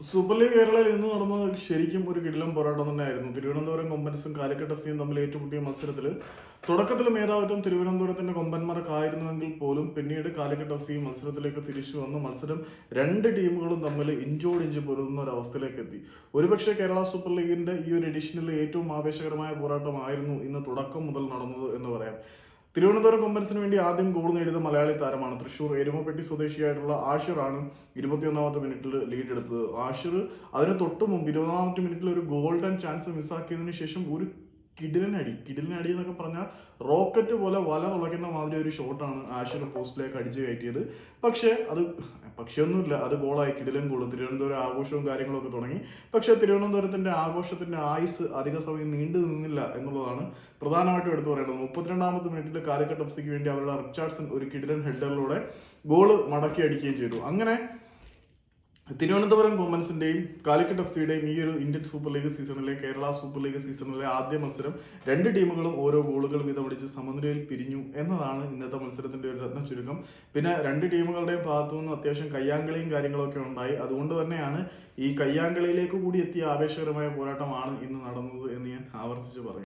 Super league കേരളയിൽ ഇന്ന് നടന്നത് ശരിക്കും ഒരു കിടിലം പോരാട്ടം തന്നെയായിരുന്നു. തിരുവനന്തപുരം കൊമ്പൻസും കാലിക്കറ്റ് എഫ് സിയും തമ്മിൽ ഏറ്റുമുട്ടിയ മത്സരത്തിൽ തുടക്കത്തിൽ മേധാവിത്വം തിരുവനന്തപുരത്തിന്റെ കൊമ്പന്മാർക്കായിരുന്നുവെങ്കിൽ പോലും പിന്നീട് കാലിക്കറ്റ് എഫ് മത്സരത്തിലേക്ക് തിരിച്ചു വന്ന്. മത്സരം രണ്ട് ടീമുകളും തമ്മിൽ ഇഞ്ചോടിഞ്ച് പൊരുതുന്ന ഒരു അവസ്ഥയിലേക്ക് എത്തി. ഒരുപക്ഷെ കേരള സൂപ്പർ ലീഗിന്റെ ഈ ഒരു എഡിഷനിൽ ഏറ്റവും ആവേശകരമായ പോരാട്ടമായിരുന്നു ഇന്ന് തുടക്കം മുതൽ നടന്നത് എന്ന് പറയാം. തിരുവനന്തപുരം കൊമ്പൻസിന് വേണ്ടി ആദ്യം ഗോൾ നേടിയത് മലയാളി താരമാണ്. തൃശൂർ എരുമപ്പെട്ടി സ്വദേശിയായിട്ടുള്ള ആഷിറാണ് ഇരുപത്തിയൊന്നാമത്തെ മിനിറ്റിൽ ലീഡ് എടുത്തത്. ആഷിർ അതിന് തൊട്ട് മുമ്പ് ഇരുപതാമത്തെ മിനിറ്റിൽ ഒരു ഗോൾഡൻ ചാൻസ് മിസ്സാക്കിയതിനു ശേഷം ഒരു കിടിലനടി കിടിലനടി എന്നൊക്കെ പറഞ്ഞാൽ റോക്കറ്റ് പോലെ വല തുളയ്ക്കുന്ന മാതിരി ഒരു ഷോട്ടാണ് ആഷിർ പോസ്റ്റിലേക്ക് അടിച്ചു കയറ്റിയത്. പക്ഷേ അത് പക്ഷേ ഒന്നുമില്ല അത് ഗോളായി കിടിലും ഗോൾ തിരുവനന്തപുരം ആഘോഷവും കാര്യങ്ങളൊക്കെ തുടങ്ങി. പക്ഷെ തിരുവനന്തപുരത്തിന്റെ ആഘോഷത്തിന്റെ ആയുസ് അധിക സമയം നീണ്ടു നിന്നില്ല എന്നുള്ളതാണ് പ്രധാനമായിട്ടും എടുത്തു പറയേണ്ടത്. മുപ്പത്തിരണ്ടാമത്തെ മിനിറ്റിൽ കാലിക്കറ്റ് എഫ് സിക്ക് വേണ്ടി അവരുടെ റിച്ചാർഡ്സൺ ഒരു കിടിലൻ ഹെഡറിലൂടെ ഗോൾ മടക്കി അടിക്കുകയും ചെയ്തു. അങ്ങനെ തിരുവനന്തപുരം വുമൻസിന്റെയും കാലിക്കറ്റ് എഫ് സിയുടെയും ഈ ഒരു ഇന്ത്യൻ സൂപ്പർ ലീഗ് സീസണിലെ കേരള സൂപ്പർ ലീഗ് സീസണിലെ ആദ്യ മത്സരം രണ്ട് ടീമുകളും ഓരോ ഗോളുകൾ വീതം അടിച്ച് സമനിലയിൽ പിരിഞ്ഞു എന്നതാണ് ഇന്നത്തെ മത്സരത്തിന്റെ ഒരു രത്ന ചുരുക്കം പിന്നെ രണ്ട് ടീമുകളുടെയും ഭാഗത്തു നിന്ന് അത്യാവശ്യം കയ്യാങ്കളിയും കാര്യങ്ങളൊക്കെ ഉണ്ടായി. അതുകൊണ്ട് തന്നെയാണ് ഈ കയ്യാങ്കളിയിലേക്ക് കൂടി എത്തിയ ആവേശകരമായ പോരാട്ടമാണ് ഇന്ന് നടന്നത് എന്ന് ഞാൻ ആവർത്തിച്ച് പറയും